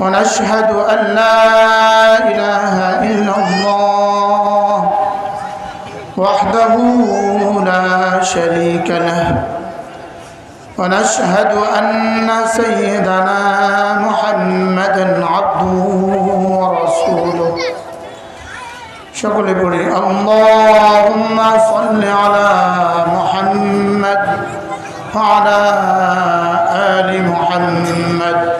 ونشهد أن لا إله إلا الله وحده لا شريك له. ونشهد أن سيدنا محمدا عبده ورسوله. شغل بني اللهم صل على محمد وعلى آل محمد.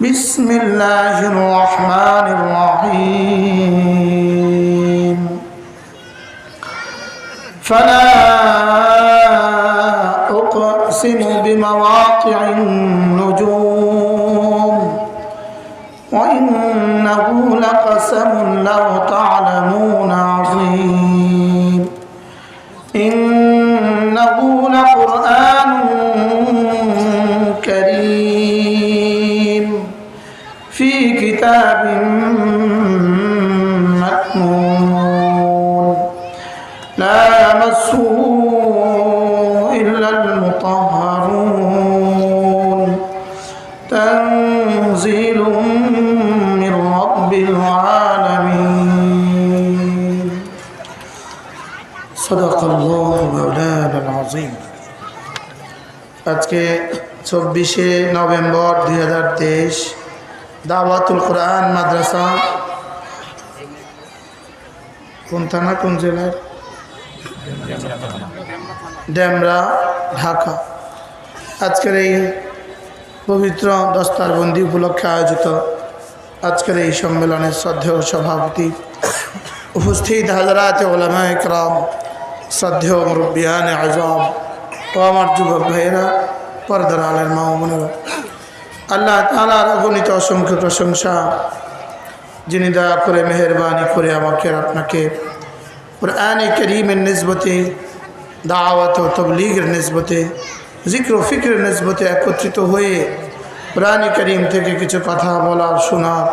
بسم الله الرحمن الرحيم فلا أقسم بمواقع النجوم وإنه لقسم لو تعلمون لا يمسه إلا المطهرون تنزيل من رب العالمين صدق الله مولانا العظيم আজকে চব্বিশে নভেম্বর দুই হাজার তেইশ দাওয়াতুল কোরআন মাদ্রাসা কোন থানা কোন জেলার ড্যামরা, ঢাকা। আজকের এই পবিত্র দস্তারবন্দি উপলক্ষে আয়োজিত আজকের এই সম্মেলনের শ্রদ্ধেয় সভাপতি উপস্থিত হাজারাত ওলামা ইকরাম শ্রদ্ধেয় মুরব্বিয়ান আজম ও আমার যুবক ভাইয়েরা, পর্দার আলের মা বোনেরা। আল্লাহ তালার অগণিত অসংখ্য প্রশংসা, যিনি দয়া করে মেহরবানি করে আমাকে আপনাকে কোরআন করিমের নিসবতে দাওয়াত ও তবলিগের নিসবতে জিক্র ফিক্রের নিসবতে একত্রিত হয়ে কোরআন করিম থেকে কিছু কথা বলার শোনার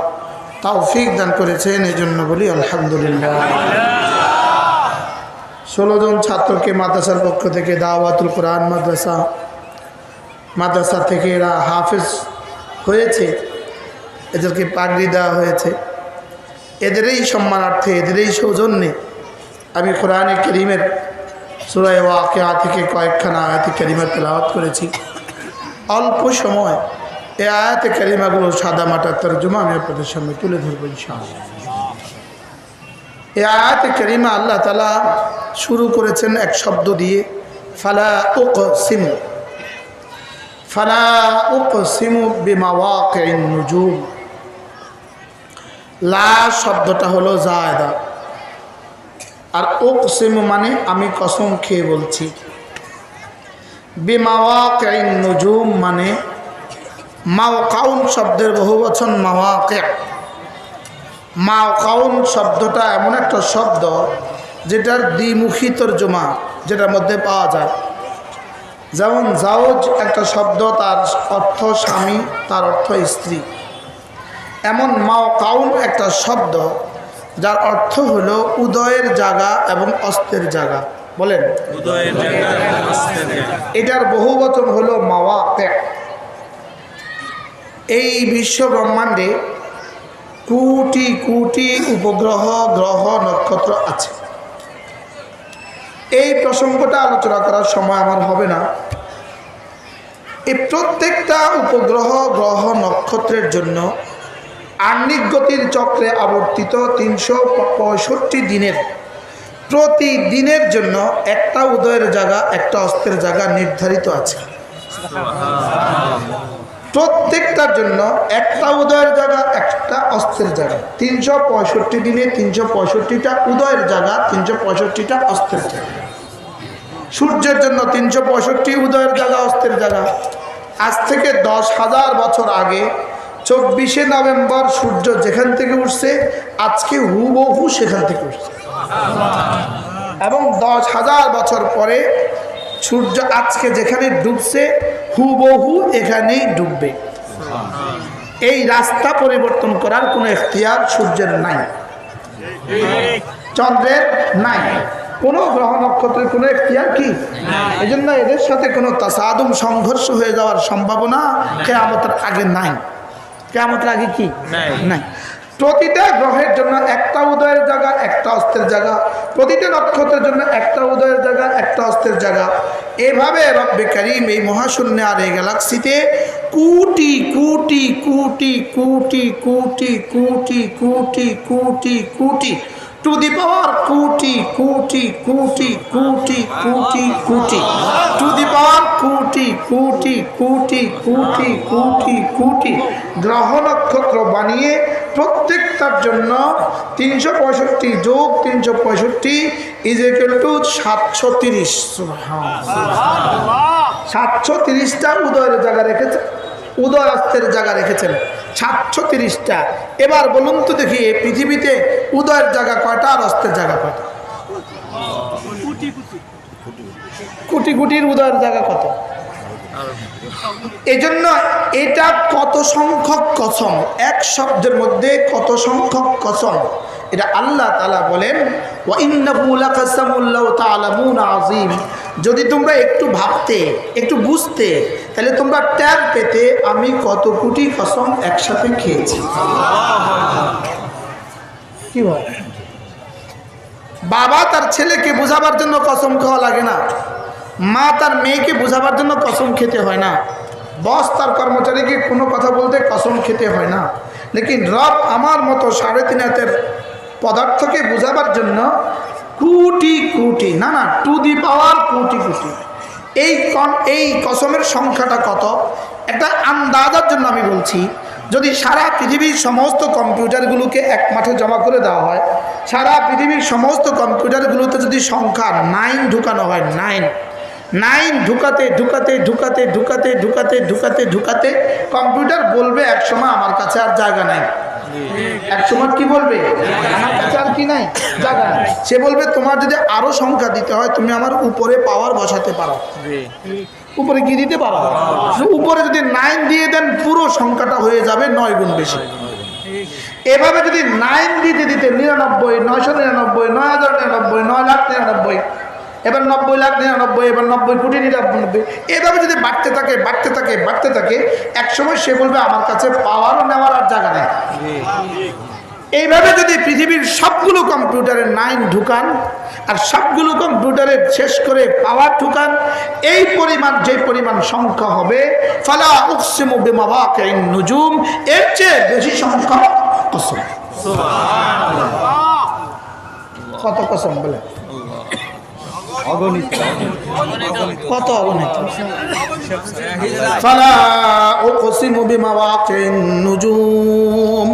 তাও ফিক দান করেছেন এই জন্য বলি আলহামদুলিল্লাহ ষোলো জন ছাত্রকে মাদ্রাসার পক্ষ থেকে দাওয়াতুল কোরআন মাদ্রাসা মাদ্রাসা থেকে এরা হাফেজ হয়েছে এদেরকে পাগড়ি দেওয়া হয়েছে এদেরই সম্মানার্থে এদেরই সৌজন্যে আমি কোরআনে করিমের সুরায় ওয়াকেয়া থেকে কয়েকখানা আয়াতে করিমের তেলাওয়াত করেছি। অল্প সময় এই আয়াতে করিমাগুলো সাদা মাটার তর্জমা আমি আপনাদের সামনে তুলে ধরবো ইনশাআল্লাহ। এই আয়াতে করিমা আল্লাহ তালা শুরু করেছেন এক শব্দ দিয়ে, ফালা উক সিমু ফালা উক সিমু বিমাওয়াকিন নুজুম। লা শব্দটা হলো জায়দা। আর ওক সিমু মানে আমি কসম খেয়ে বলছি। বিমাওয়াকিন নুজুম মানে মাওকাউন শব্দের বহু বচন মাওয়াকে মাওকাউন শব্দটা এমন একটা শব্দ যেটার দ্বিমুখী তর্জমা যেটার মধ্যে পাওয়া যায়। যেমন জাওজ একটা শব্দ তার অর্থ স্বামী, তার অর্থ স্ত্রী। এমন মাও কাউন একটা শব্দ যার অর্থ হল উদয়ের জায়গা এবং অস্তের জায়গা। বলেন। এটার বহু বচন হলো মাওয়া ত্যাগ এই বিশ্ব ব্রহ্মাণ্ডে কোটি কোটি উপগ্রহ গ্রহ নক্ষত্র আছে। এই প্রসঙ্গটা আলোচনা করার সময় আমার হবে না। এই প্রত্যেকটা উপগ্রহ গ্রহ নক্ষত্রের জন্য আর্নিক গতির চক্রে আবর্তিত তিনশো পঁয়ষট্টি দিনের। প্রতিদিনের জন্য একটা উদয়ের জায়গা, একটা অস্তের জায়গা নির্ধারিত আছে। প্রত্যেকটার জন্য একটা উদয়ের জায়গা, একটা অস্ত্রের জায়গা। তিনশো পঁয়ষট্টি দিনে তিনশো পঁয়ষট্টিটা উদয়ের জায়গা, তিনশো পঁয়ষট্টিটা অস্তের জায়গা। সূর্যের জন্য তিনশো পঁয়ষট্টি উদয়ের জায়গা, অস্তের জায়গা। আজ থেকে দশ হাজার বছর আগে চব্বিশে নভেম্বর সূর্য যেখান থেকে উঠছে, আজকে হুবহু সেখান থেকে উঠছে। এবং দশ হাজার বছর পরে সূর্য আজকে যেখানে ডুবছে, হুবহু এখানেই ডুববে। এই রাস্তা পরিবর্তন করার কোনো এখতিয়ার সূর্যের নাই। চন্দ্রের নাই। কোনো গ্রহ নক্ষত্রের কোনো এখতিয়ার কি? এই জন্য এদের সাথে কোনো তাসাদুম সংঘর্ষ হয়ে যাওয়ার সম্ভাবনা কে কেয়ামতের আগে নাই। কেয়ামতের লাগে কি? নাই। নাই। প্রতিটা গ্রহের জন্য একটা উদয়ের জায়গা একটা অস্তের জায়গা। প্রতিটা নক্ষত্রের জন্য একটা উদয়ের জায়গা একটা অস্তের জায়গা। এভাবে রব্বে করিম এই মহাশূন্য আর এই গ্যালাক্সিতে crore crore crore crore crore crore crore crore crore to the power crore crore crore crore crore crore to the পাওয়ার কোটি কোটি কোটি কোটি কোটি কোটি গ্রহ নক্ষত্র বানিয়ে প্রত্যেকটার জন্য তিনশো পঁয়ষট্টি যোগ তিনশো পঁয়ষট্টি ইজ ইকুয়াল টু সাতশো তিরিশ। সাতশো তিরিশটা উদয়ের জায়গা রেখেছে। উদয় অস্তের জায়গা রেখেছেন। সাতশো তিরিশটা। এবার বলুন তো দেখি পৃথিবীতে উদয়ের জায়গা কয়টা আর অস্তের জায়গা কয়টা? কোটি কোটির উদয়ের জায়গা কত? এই জন্য এটা কত সংখ্যক কসম? এক শব্দের মধ্যে কত সংখ্যক কসম? এটা আল্লাহ তালা বলেন যদি তোমরা একটু ভাবতে, একটু বুঝতে, তাহলে তোমরা ট্যাগ পেতে আমি কত কোটি কসম একসাথে খেয়েছি। কি বল? বাবা তার ছেলেকে বোঝাবার জন্য কসম খাওয়া লাগে না। মা তার মেয়েকে বোঝাবার জন্য কসম খেতে হয় না। বস তার কর্মচারীকে কোনো কথা বলতে কসম খেতে হয় না। লেকিন রব আমার মতো সাড়ে তিন হাতের পদার্থকে বোঝাবার জন্য কোটি কোটি, না না টু দি পাওয়ার কোটি কোটি। এই এই কসমের সংখ্যাটা কত? একটা আন্দাজার জন্য আমি বলছি, যদি সারা পৃথিবীর সমস্ত কম্পিউটারগুলোকে এক মাঠে জমা করে দেওয়া হয়, সারা পৃথিবীর সমস্ত কম্পিউটারগুলোতে যদি সংখ্যা নাইন ঢুকানো হয় নাইন নাইন ঢুকাতে ঢুকাতে ঢুকাতে ঢুকাতে ঢুকাতে ঢুকাতে ঢুকাতে, কম্পিউটার বলবে এক সময় আমার কাছে আর জায়গা নাই। এক সময় কি বলবে? আমার কাছে আর কি নাই? জায়গা সে বলবে তোমার যদি আরও সংখ্যা দিতে হয় তুমি আমার উপরে পাওয়ার বসাতে পারো। উপরে কি দিতে পারো? উপরে যদি নাইন দিয়ে দেন পুরো সংখ্যাটা হয়ে যাবে নয় গুণ বেশি। এভাবে যদি নাইন দিতে দিতে নিরানব্বই নয়শো নিরানব্বই নয় হাজার নিরানব্বই নয় লাখ নিরানব্বই এবার নব্বই লাখ নিরানব্বই এবার নব্বই কোটি নিরানব্বই এভাবে যদি বাড়তে থাকে বাড়তে থাকে বাড়তে থাকে একসময় সে বলবে আমার কাছে পাওয়ারও নেওয়ার আর জায়গা নেই। এইভাবে যদি পৃথিবীর সবগুলো কম্পিউটারে নাইন ঢুকান আর সবগুলো কম্পিউটারে শেষ করে পাওয়ার ঢুকান এই পরিমাণ যে পরিমাণ সংখ্যা হবে ফালা উকসিমু বিমাওয়াকিন নুজুম এর চেয়ে বেশি সংখ্যা কসম। কত কসম বলে? কত অগণিত ফালা উকসিমু বিমাওয়াকিন নুজুম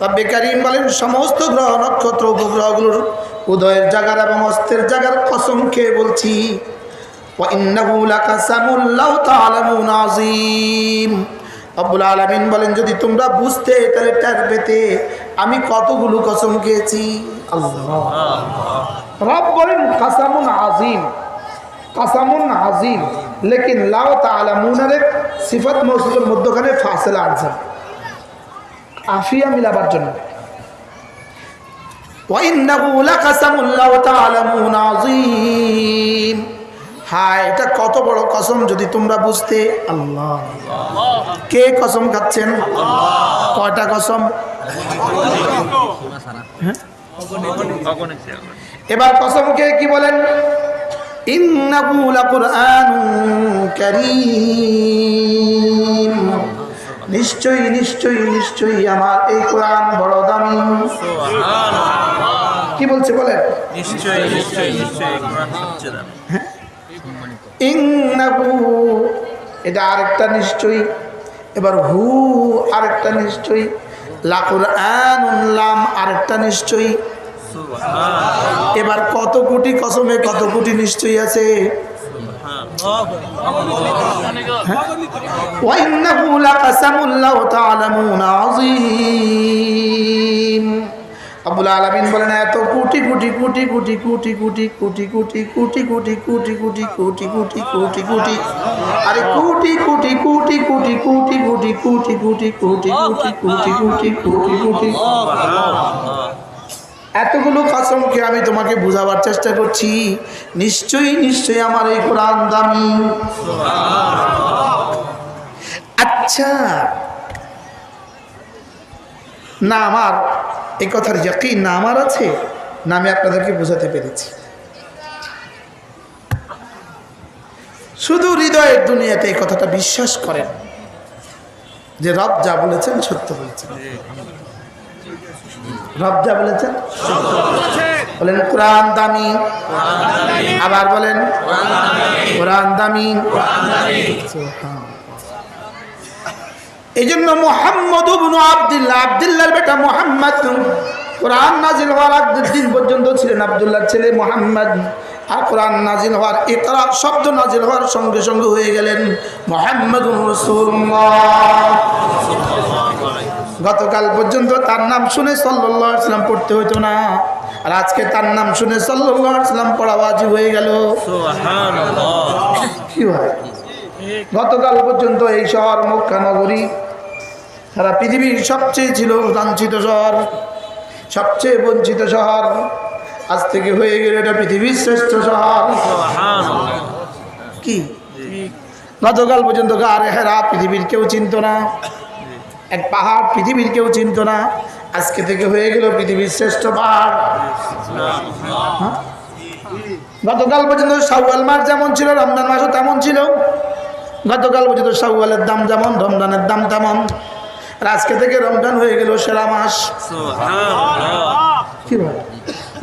রব্বে কারিম বলেন সমস্ত গ্রহ নক্ষত্র উপগ্রহগুলোর উদয়ের জায়গার এবং অস্তের জায়গার কসম খেয়ে বলছি وَإِنَّهُ لَقَسَمٌ لَوْ تَعْلَمُونَ عَظِيمٌ রব্বুল আলামিন বলেন যদি তোমরা বুঝতে তাহলে টার পেতে আমি কতগুলো কসম খেয়েছি আল্লাহ রব বলেন কাসামুন আজিম কাসামুন আজিম লেকিন লাও তালামুনের সিফত মৌসুমের মধ্যখানে ফাসেলা আনছেন আফিয়া মিলাবার জন্য وإنه لقسم لو تعلمون عظيم হায় এটা কত বড় কসম যদি তোমরা বুঝতে। আল্লাহ। কে কসম খাচ্ছেন? কয়টা কসম? এবার কসম কে কি বলেন নিশ্চয়ই নিশ্চয়ই নিশ্চয়ই আমার এই কোরআন বড় দামি। কি বলছে বলেন? নিশ্চয়ই নিশ্চয়ই নিশ্চয়ই কোরআন সবচেয়ে দামি ইন্নাহু এটা আরেকটা নিশ্চয়ই এবার হু আরেকটা নিশ্চয়ই লাকুরআনুন লাম আরেকটা নিশ্চয়ই এবার কত কোটি কসমে কত কোটি নিশ্চয়ই আছে وإنه لقسم لو تعلمون عظيم আব্বুল আলমিন বলেন এত কোটি কোটি কোটি কোটি কোটি কোটি কোটি কোটি কোটি কোটি কোটি কোটি কোটি কোটি কোটি কোটি আরে কোটি কোটি কোটি কোটি কোটি কোটি কোটি কোটি কোটি কোটি কোটি কোটি কোটি কোটি এতগুলো কসমকে আমি তোমাকে বোঝাবার চেষ্টা করছি নিশ্চয়ই নিশ্চয়ই আমার এই কোরআন দামি আচ্ছা না আমার এই কথার যকিন না আমার আছে না আমি আপনাদেরকে বোঝাতে পেরেছি। শুধু হৃদয়ের দুনিয়াতে এই কথাটা বিশ্বাস করেন যে রব যা বলেছেন সত্য বলেছেন। রব যা বলেছেন বলেন কোরআন দামি। আবার বলেন কোরআন দামি। সুবহান। এই জন্য মোহাম্মদ আবদুল্লাহ আব্দুল্লাহ আব্দুল্লাহর বেটা মোহাম্মদ। কোরআন নাজিল হওয়ার আগ দিন পর্যন্ত ছিলেন আব্দুল্লাহর ছেলে মোহাম্মদ। আর কোরআন নাজিল হওয়ার ইকরা শব্দ নাজিল হওয়ার সঙ্গে সঙ্গে হয়ে গেলেন মোহাম্মদ গতকাল পর্যন্ত তার নাম শুনে সাল্লাহ সাল্লাম পড়তে হতো না। আর আজকে তার নাম শুনে সাল্লাহ সাল্লাম পড়াবাজি হয়ে গেল। কি হয়? গতকাল পর্যন্ত এই শহর মক্কা নগরী সারা পৃথিবীর সবচেয়ে ছিল লাঞ্ছিত শহর, সবচেয়ে বঞ্চিত শহর। আজ থেকে হয়ে গেল এটা পৃথিবীর শ্রেষ্ঠ শহর। কি? গতকাল পর্যন্ত গারে হেরা পৃথিবীর কেউ চিনত না। এক পাহাড় পৃথিবীর কেউ চিনত না। আজকে থেকে হয়ে গেল পৃথিবীর শ্রেষ্ঠ পাহাড়। হ্যাঁ? গতকাল পর্যন্ত শাওয়াল মাস যেমন ছিল, রমজান মাসও তেমন ছিল। গতকাল পর্যন্ত শাওয়ালের দাম যেমন, রমজানের দাম তেমন। আজকে থেকে রমজান হয়ে গেল সেরা মাস। কি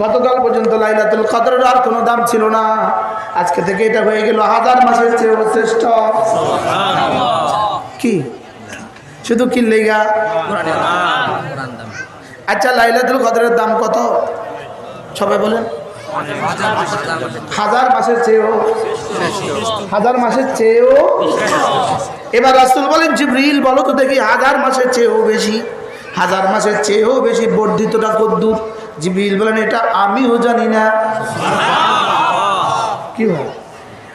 গতকাল পর্যন্ত লাইলাতুল কদরের আর কোনো দাম ছিল না। আজকে থেকে এটা হয়ে গেল হাজার মাসের চেয়েও শ্রেষ্ঠ। কি? শুধু কি লেগা আচ্ছা লাইলাতুল কদরের দাম কত? সবাই বলেন। হাজার মাসের চেয়েও হাজার মাসের চেয়েও এবার রাসুল বলেন, জিব্রিল, বলো তো দেখি, হাজার মাসের চেয়েও বেশি, হাজার মাসের চেয়েও বেশি বর্ধিতটা কদ্দুর জিব্রিল বলেন, এটা আমিও জানি না। কি হয়?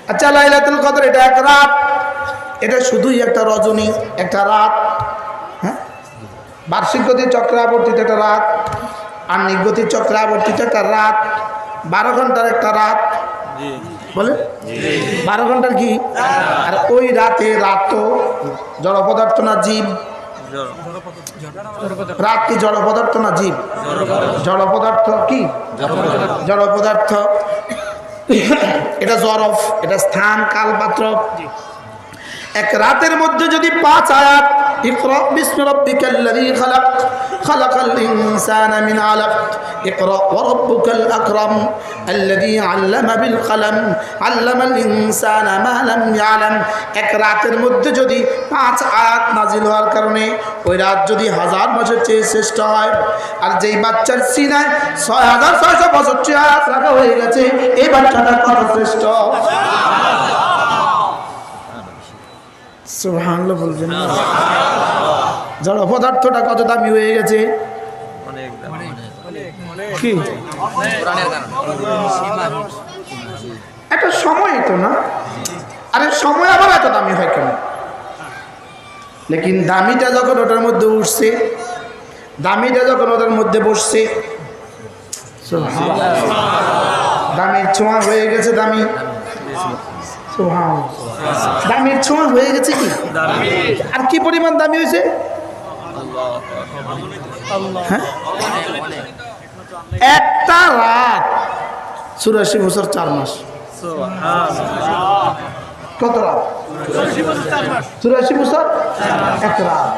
আচ্ছা লাইলাতুল কদর, এটা এক রাত। এটা শুধুই একটা রজনী, একটা রাত। হ্যাঁ? বার্ষিক গতির চক্রাবর্তিত একটা রাত। আর্নিক গতির চক্রাবর্তিত একটা রাত। বারো ঘণ্টার একটা রাত। বলে? বারো ঘণ্টার কি? আর ওই রাতে রাত তো জড় পদার্থ না জীব? রাত কি জড় পদার্থ না জীব? জড় পদার্থ। কি? জড় পদার্থ। এটা জরফ এটা স্থান কাল পাত্র এক রাতের মধ্যে যদি পাঁচ আয়াত اقرأ باسم ربك الذي خلق خلق الإنسان من علق اقرأ وربك الأكرم الذي علم بالقلم علم الإنسان ما لم يعلم এক রাতের মধ্যে যদি পাঁচ আয়াত নাজিল হওয়ার কারণে ওই রাত যদি হাজার বছর চেয়ে শ্রেষ্ঠ হয় আর যেই বাচ্চার সিনায় ছয় হাজার ছয়শো বছর চেয়ে আয়াত রাখা হয়ে গেছে এই বাচ্চাটা কত শ্রেষ্ঠ সুবহানাল্লাহ বলবেন। না জড় পদার্থটা কত দামি হয়ে গেছে? একটা সময় তো না? আরে সময় আবার এত দামি হয় কেন? লেকিন দামিটা যখন ওটার মধ্যে উঠছে, দামিটা যখন ওটার মধ্যে বসছে দামির ছোঁয়া হয়ে গেছে দামি। সুবহান দামির ছোঁয়া হয়ে গেছে কি? আর কি পরিমাণ দামি হয়েছে? হ্যাঁ? একটা রাত। চুরাশি বছর চার মাস। কত রাত? চুরাশি বছর এক রাত।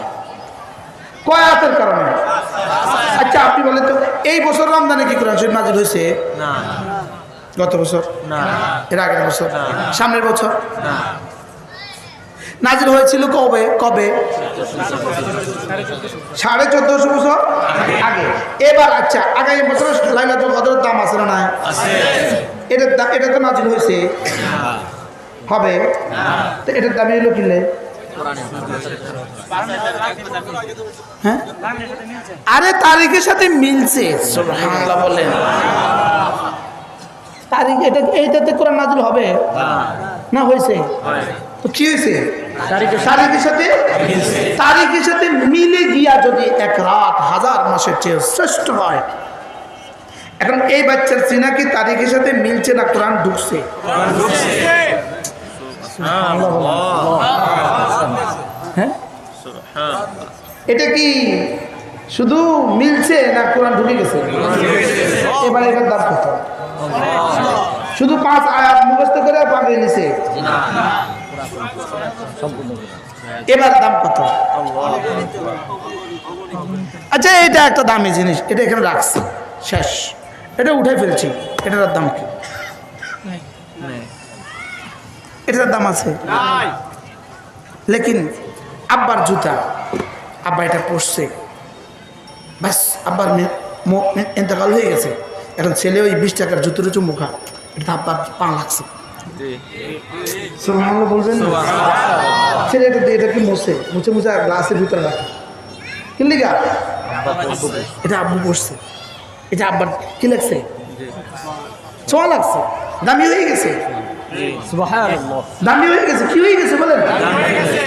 কয়াতের কারণে? আচ্ছা আপনি বলেন তো, এই বছর রমজানে কি কোরআন শরীফ নাজিল হয়েছে? না। গত বছর? এর আগের বছর? সামনের বছর? না। নাজিল হয়েছিল কবে? কবে? সাড়ে চোদ্দশো বছর আগে। এবার আচ্ছা আগামী বছর লাইলাতুল কদরের দাম আছে না নাই? এটার দাম এটা তো নাজিল হয়েছে। হবে? তো এটার দামি হলো কিনলে? হ্যাঁ? আরে তারিখের সাথে মিলছে বলেন। তারিখ এটা এইটাতে কোরআন নাজিল হবে? না হয়েছে? তো কি হয়েছে? তারিখের সাথে। তারিখের সাথে? মিলে গিয়া যদি এক রাত হাজার মাসের চেয়ে শ্রেষ্ঠ হয়। এখন এই বাচ্চার সিনাকি তারিখের সাথে মিলছে না কোরআন ঢুকছে? হ্যাঁ? এটা কি শুধু মিলছে না কোরআন ঢুকে গেছে। এবার এটার দাম কত? শুধু পাঁচ আয়াত মুখস্থ করে পাঠিয়ে নিছে। এবার দাম কত? আচ্ছা এটা একটা দামি জিনিস, এটা এখানে রাখছি। শেষ। এটা উঠে ফেলছি। এটার দাম কি? এটার দাম আছে? লেকিন, আব্বার জুতা। আব্বা এটা পরছে। ব্যাস আব্বার ইন্তেকাল হয়ে গেছে। এখন ছেলে ওই বিশ টাকার জুতোর চুমুখা এটা পা লাগছে সুবহানাল্লাহ বলবেন? ছেলে এটা এটা কি মুছে? মুছে মুছে গ্লাসের ভিতরে রাখে। কি লিগা এটা আব্বু পড়ছে। এটা আব্বার কি লাগছে ছোঁয়া লাগছে দামি হয়ে গেছে। দামি হয়ে গেছে। কি হয়ে গেছে বলেন?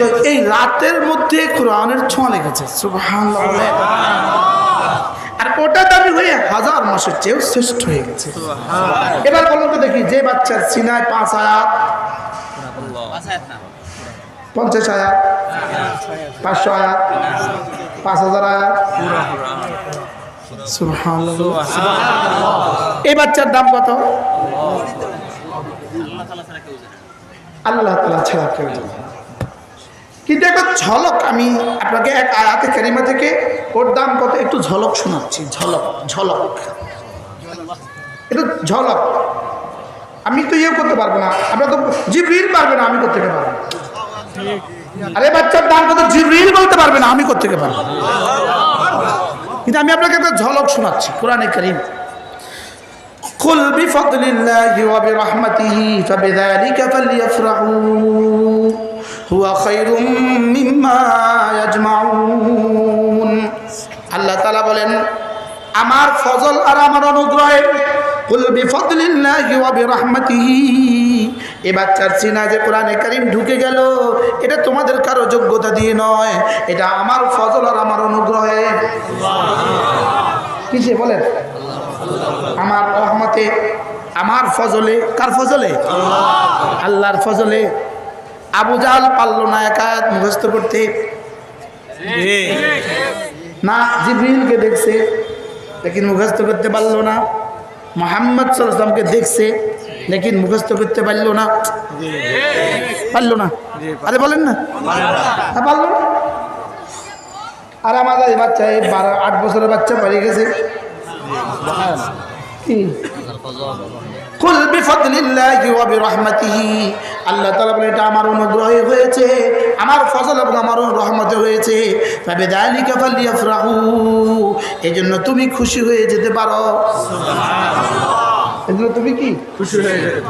তো এই রাতের মধ্যে কোরআনের ছোঁয়া লেগেছে সুবহানাল্লাহ। আর ওটা দামি হয়ে হাজার মাসের চেয়েও শ্রেষ্ঠ হয়ে গেছে। এবার বলুন তো দেখি, যে বাচ্চার সিনায় পাঁচ আয়াত, পঞ্চাশ আয়াত, পাঁচশো আয়াত, পাঁচ হাজার আয়াত। এই বাচ্চার দাম কত? আল্লাহ তালা ছাড়া কেউ জানে। কিন্তু একটা ঝলক আমি আপনাকে এক আয়াতে কারিমা থেকে ওর দাম কত একটু ঝলক শোনাচ্ছি ঝলক ঝলক এটা ঝলক আমি তো ইয়ে করতে পারবো না আমরা তো জিবরিল পারবে না আমি করতে পারবো আরে বাচ্চার দাম কত জিবরিল বলতে পারবে না আমি করতে পারবো কিন্তু আমি আপনাকে একটা ঝলক শোনাচ্ছি কোরআনে করিম قل بفضل الله وبرحمته فبذلك فليفرحوا হুয়া খৈরুম মিম্মা ইয়াজমাউন। আল্লাহ তাআলা বলেন, আমার ফজল আর আমার অনুগ্রহে কুল বিফদলিল্লাহি ওয়া বিরহমাতিহি। এ বাচ্চার সিনা যে কোরআনে কারিম ঢুকে গেল, এটা তোমাদের কারও যোগ্যতা দিয়ে নয়, এটা আমার ফজল আর আমার অনুগ্রহে। কিসে বলেন? আমার রহমতে, আমার ফজলে, কার ফজলে? আল্লাহর ফজলে আবু জাল পারল না একাত মুখস্থ করতে। না জিবরিলকে দেখছে লেকিন মুখস্থ করতে পারল না। মোহাম্মদ সাল্লামকে দেখছে লেকিন মুখস্থ করতে পারল না। পারল না? আরে বলেন না। পারল না? আর আমাদের বাচ্চা এই বারো আট বছরের বাচ্চা পালিয়ে গেছে। কি? কুল বিফাদলিল্লাহি ওয়া বিরহমাতিহি। আল্লাহ তাআলা বলে এটা আমার অনুগ্রহে হয়েছে আমার ফজল এবং আমার রহমতে হয়েছে। ফাবিযালিকা ফালিয়াফরাহু এজন্য তুমি খুশি হয়ে যেতে পারো। এজন্য তুমি কি? খুশি হয়ে যেতে